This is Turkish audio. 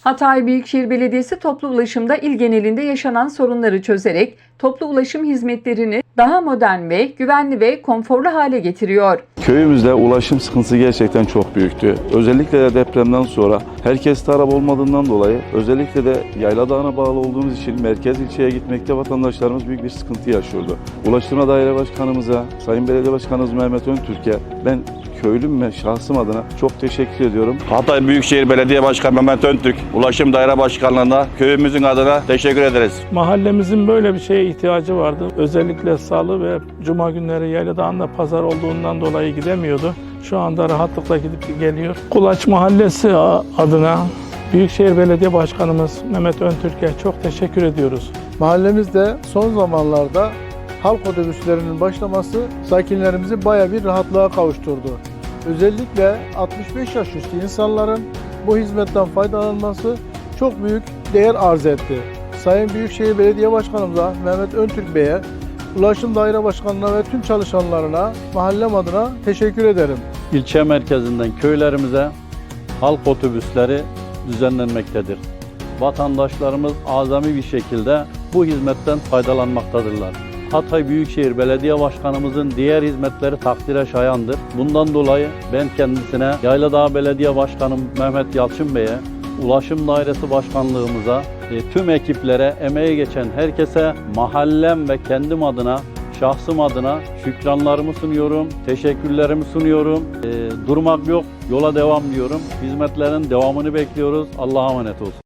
Hatay Büyükşehir Belediyesi toplu ulaşımda il genelinde yaşanan sorunları çözerek toplu ulaşım hizmetlerini daha modern ve güvenli ve konforlu hale getiriyor. Köyümüzde ulaşım sıkıntısı gerçekten çok büyüktü. Özellikle de depremden sonra herkeste araba olmadığından dolayı özellikle de Yayla Dağı'na bağlı olduğumuz için merkez ilçeye gitmekte vatandaşlarımız büyük bir sıkıntı yaşıyordu. Ulaştırma Daire Başkanımıza, Sayın Belediye Başkanımız Mehmet Öntürk'e ben köylüm ve şahsım adına çok teşekkür ediyorum. Hatay Büyükşehir Belediye Başkanı Mehmet Öntürk, Ulaşım Daire Başkanlığı'na köyümüzün adına teşekkür ederiz. Mahallemizin böyle bir şeye ihtiyacı vardı. Özellikle salı ve cuma günleri Yayladağ'ında pazar olduğundan dolayı gidemiyordu. Şu anda rahatlıkla gidip geliyor. Kulaç Mahallesi adına Büyükşehir Belediye Başkanımız Mehmet Öntürk'e çok teşekkür ediyoruz. Mahallemizde son zamanlarda halk otobüslerinin başlaması sakinlerimizi baya bir rahatlığa kavuşturdu. Özellikle 65 yaş üstü insanların bu hizmetten faydalanması çok büyük değer arz etti. Sayın Büyükşehir Belediye Başkanımıza Mehmet Öntürk Bey'e, Ulaşım Daire Başkanı'na ve tüm çalışanlarına mahallem adına teşekkür ederim. ilçe merkezinden köylerimize halk otobüsleri düzenlenmektedir. Vatandaşlarımız azami bir şekilde bu hizmetten faydalanmaktadırlar. Hatay Büyükşehir Belediye Başkanımızın diğer hizmetleri takdire şayandır. Bundan dolayı ben kendisine Yayladağ Belediye Başkanım Mehmet Yalçın Bey'e, Ulaşım Dairesi Başkanlığımıza, e, tüm ekiplere, emeği geçen herkese mahallem ve kendim adına Şahsım adına şükranlarımı sunuyorum, teşekkürlerimi sunuyorum. Ee, durmak yok, yola devam diyorum. Hizmetlerin devamını bekliyoruz. Allah'a emanet olsun.